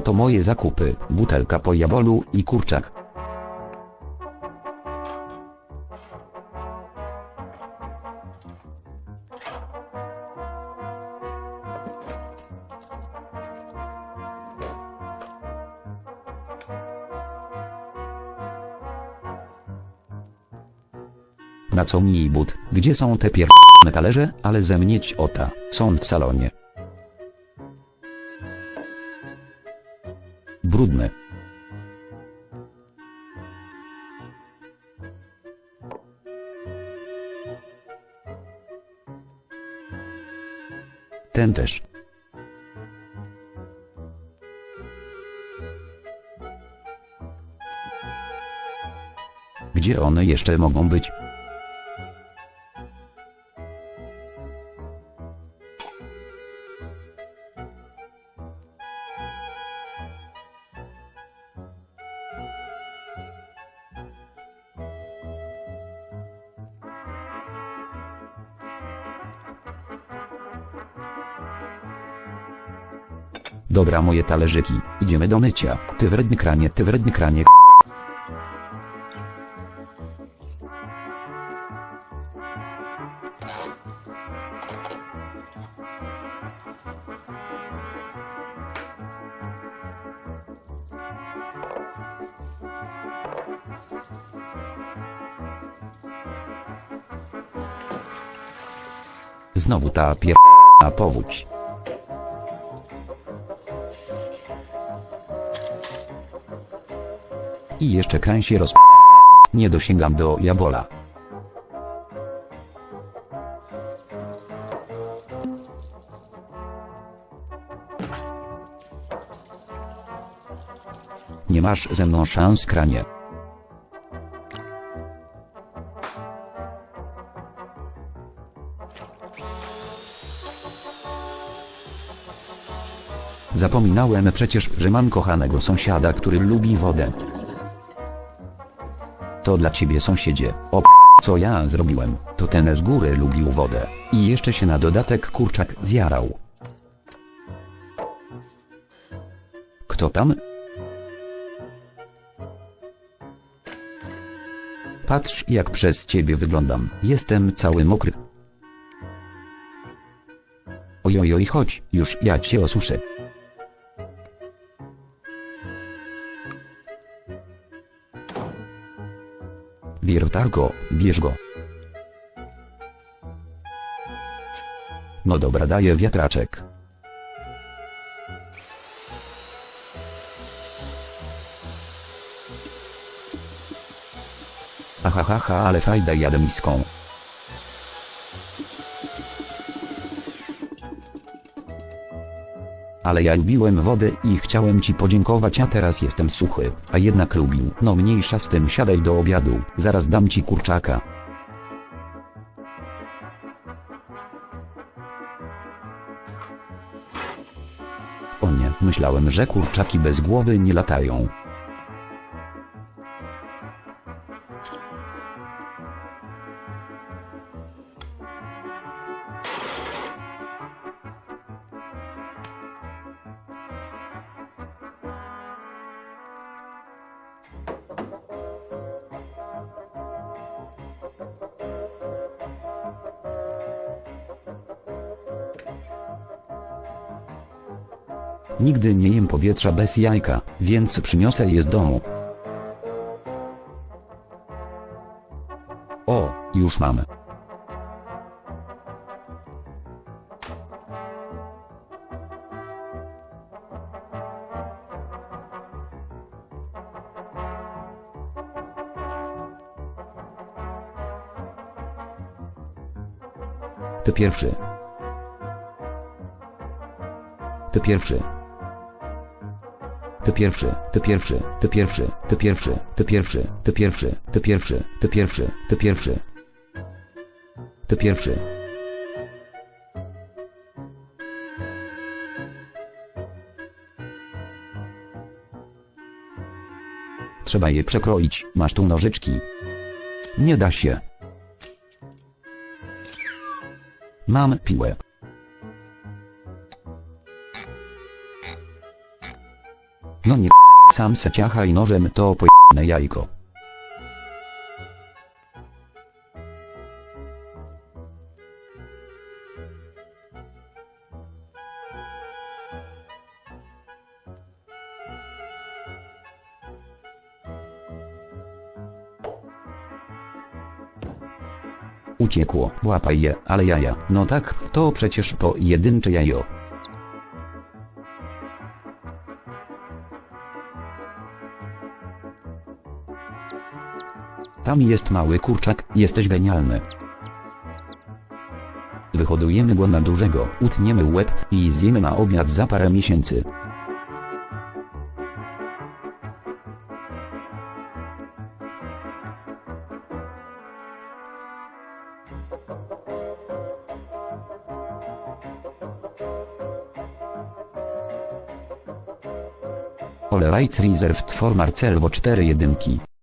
Oto moje zakupy, butelka po jabolu i kurczak. Na co mi but, gdzie są te pier... talerze, ale zemnieć ota, są w salonie. Brudne. Ten też. Gdzie one jeszcze mogą być? Dobra moje talerzyki, idziemy do mycia. Ty wredny kranie, ty wredny kranie. Znowu ta pier... powódź. I jeszcze krań się roz... Nie dosięgam do jabola. Nie masz ze mną szans kranie. Zapominałem przecież, że mam kochanego sąsiada, który lubi wodę. To dla ciebie sąsiedzie. O co ja zrobiłem, to ten z góry lubił wodę. I jeszcze się na dodatek kurczak zjarał. Kto tam? Patrz jak przez ciebie wyglądam. Jestem cały mokry. Ojojoj chodź, już ja cię osuszę. Wiertarko, bierz go. No dobra daję wiatraczek. Ahahaha ale fajda jadę miską. Ale ja lubiłem wodę i chciałem ci podziękować a teraz jestem suchy, a jednak lubił. No mniejsza z tym siadaj do obiadu, zaraz dam ci kurczaka. O nie, myślałem, że kurczaki bez głowy nie latają. Nigdy nie jem powietrza bez jajka, więc przyniosę je z domu. O, już mam. Ty pierwszy. Ty pierwszy. Ty pierwszy, ty pierwszy, ty pierwszy, ty pierwszy, ty pierwszy, ty pierwszy, ty pierwszy, ty pierwszy, ty pierwszy. Ty pierwszy. Trzeba je przekroić, masz tu nożyczki. Nie da się. Mam piłę. No nie sam se ciachaj nożem to pojebane jajko. Uciekło, łapaj je, ale jaja, no tak, to przecież pojedyncze jajo. Tam jest mały kurczak, jesteś genialny. Wyhodujemy go na dużego, utniemy łeb i zjemy na obiad za parę miesięcy. Ole Rights Reserved for Marcelwo 4 jedynki.